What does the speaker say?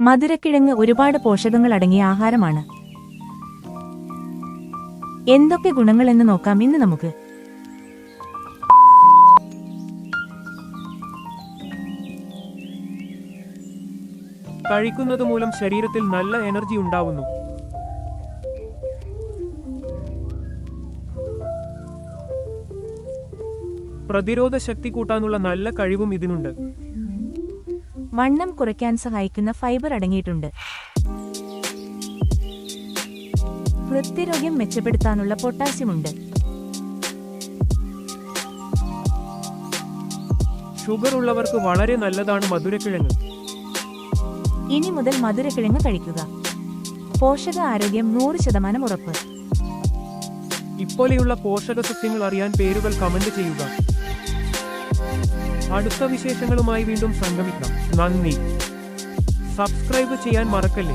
മധുരക്കിഴങ്ങ് ഒരുപാട് പോഷകങ്ങൾ അടങ്ങിയ ആഹാരമാണ്. എന്തൊക്കെ ഗുണങ്ങളെന്ന് നോക്കാം ഇന്ന് നമുക്ക്. കഴിക്കുന്നത് മൂലം ശരീരത്തിൽ നല്ല എനർജി ഉണ്ടാവുന്നു. പ്രതിരോധ ശക്തി കൂട്ടാനുള്ള നല്ല കഴിവും ഇതിനുണ്ട്. വണ്ണം കുറയ്ക്കാൻ സഹായിക്കുന്ന ഫൈബർ അടങ്ങിയിട്ടുണ്ട്. ഹൃദ്രോഗ്യം മെച്ചപ്പെടുത്താനുള്ള പൊട്ടാസ്യമുണ്ട്. ഷുഗർ ഉള്ളവർക്ക് വളരെ നല്ലതാണ് മധുരക്കിഴങ്ങ്. ഇനി മുതൽ മധുരക്കിഴങ്ങ് കഴിക്കുക. പോഷക ആരോഗ്യം നൂറ് ശതമാനം ഉറപ്പ്. ഇപ്പോലെയുള്ള പോഷക സസ്യങ്ങൾ അറിയാൻ പേരുകൾ കമന്റ് ചെയ്യുക. അടുത്ത വിശേഷങ്ങളുമായി വീണ്ടും സംഗമിക്കാം. നന്ദി. സബ്സ്ക്രൈബ് ചെയ്യാൻ മറക്കല്ലേ?